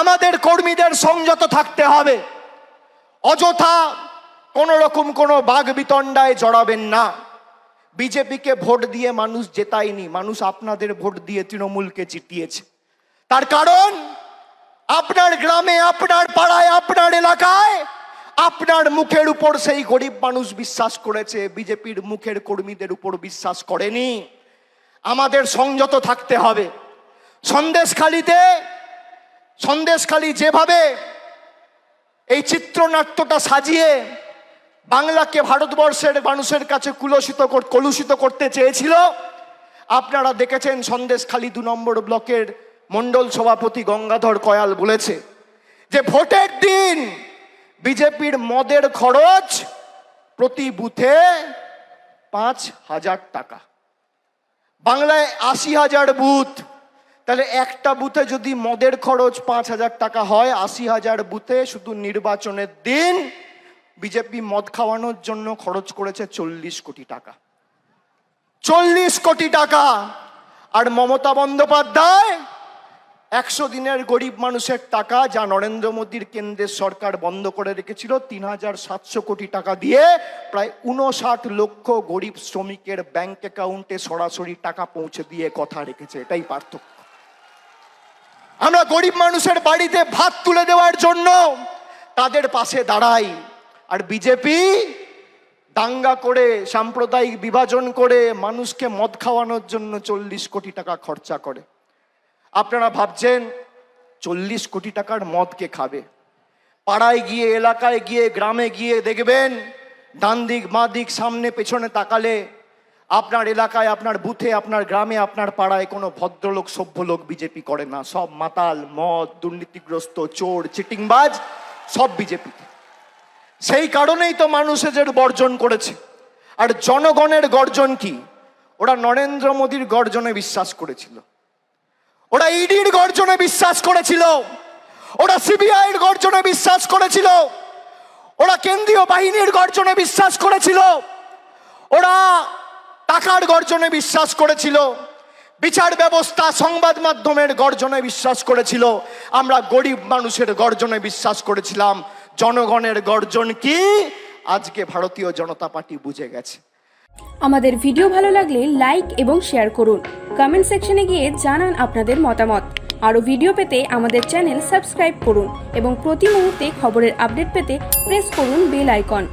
আমাদের কর্মীদের সংযত থাকতে হবে। অযথা কোন রকম কোনো বাঘ বিতণ্ডায় জড়াবেন না। বিজেপিকে ভোট দিয়ে মানুষ জেতায়নি, মানুষ আপনাদের ভোট দিয়ে তৃণমূলকে জিতিয়েছে। তার কারণ, আপনার গ্রামে, আপনার পাড়ায়, আপনার এলাকায়, আপনার মুখের উপর সেই গরিব মানুষ বিশ্বাস করেছে, বিজেপির মুখের কর্মীদের উপর বিশ্বাস করেনি। আমাদের সংযত থাকতে হবে। সন্দেশখালিতে সন্দেশখালি যেভাবে এই চিত্রনাট্যটা সাজিয়ে বাংলাকে ভারতবর্ষের মানুষের কাছে কুলসিত কলুষিত করতে চেয়েছিল, আপনারা দেখেছেন সন্দেশখালী দু নম্বর ব্লকের মণ্ডল সভাপতি গঙ্গাধর কয়াল বলেছে যে ভোটের দিন বিজেপির মদের খরচ প্রতি বুথে পাঁচ হাজার টাকা। বাংলায় আশি হাজার বুথ তাহলে একটা বুথে যদি মদের খরচ পাঁচ হাজার টাকা হয়, আশি হাজার বুথে শুধু নির্বাচনের দিন বিজেপি মদ খাওয়ানোর জন্য খরচ করেছে চল্লিশ কোটি টাকা। চল্লিশ কোটি টাকা! আর মমতা বন্দ্যোপাধ্যায় একশো দিনের গরিব মানুষের টাকা যা নরেন্দ্র মোদীর কেন্দ্রের সরকার বন্ধ করে রেখেছিল, তিন হাজার সাতশো কোটি টাকা দিয়ে প্রায় উনষাট লক্ষ গরিব শ্রমিকের ব্যাংক অ্যাকাউন্টে সরাসরি টাকা পৌঁছে দিয়ে কথা রেখেছে। এটাই পার্থক্য। আমরা গরিব মানুষের বাড়িতে ভাত তুলে দেওয়ার জন্য তাদের পাশে দাঁড়াই। আর বিজেপি দাঙ্গা করে, সাম্প্রদায়িক বিভাজন করে মানুষকে মদ খাওয়ানোর জন্য চল্লিশ কোটি টাকা খরচা করে। আপনারা ভাবছেন, চল্লিশ কোটি টাকার মদ কে খাবে? পাড়ায় গিয়ে, এলাকায় গিয়ে, গ্রামে গিয়ে দেখবেন ডান দিক বাঁ দিক সামনে, পেছনে তাকালে আপনার এলাকায়, আপনার বুথে, আপনার গ্রামে, আপনার পাড়ায় কোনো ভদ্রলোক সভ্য লোক বিজেপি করে না। সব মাতাল, মদ, দুর্নীতিগ্রস্ত, চোর, চিটিংবাজ, সব বিজেপি সেই কারণেই তো মানুষ এদের বর্জন করেছে। আর জনগণের গর্জন কি? ওরা নরেন্দ্র মোদীর গর্জনে বিশ্বাস করেছিল। ওরা ইডির গর্জনে বিশ্বাস করেছিল। ওরা সিবিআই এর গর্জনে বিশ্বাস করেছিল। ওরা কেন্দ্রীয় বাহিনীর গর্জনে বিশ্বাস করেছিল। টাকার গর্জনে বিশ্বাস করেছিল। বিচার ব্যবস্থা সংবাদ মাধ্যমের গর্জনে বিশ্বাস করেছিল। আমরা গরিব মানুষের গর্জনে বিশ্বাস করেছিলাম। জনগণের গর্জন কি? আজকে ভারতীয় জনতা পার্টি বুঝে গেছে। আমাদের ভিডিও ভালো লাগলে লাইক এবং শেয়ার করুন। কমেন্ট সেকশনে গিয়ে জানান আপনাদের মতামত। আরও ভিডিও পেতে আমাদের চ্যানেল সাবস্ক্রাইব করুন এবং প্রতি মুহূর্তে খবরের আপডেট পেতে প্রেস করুন বেল আইকন।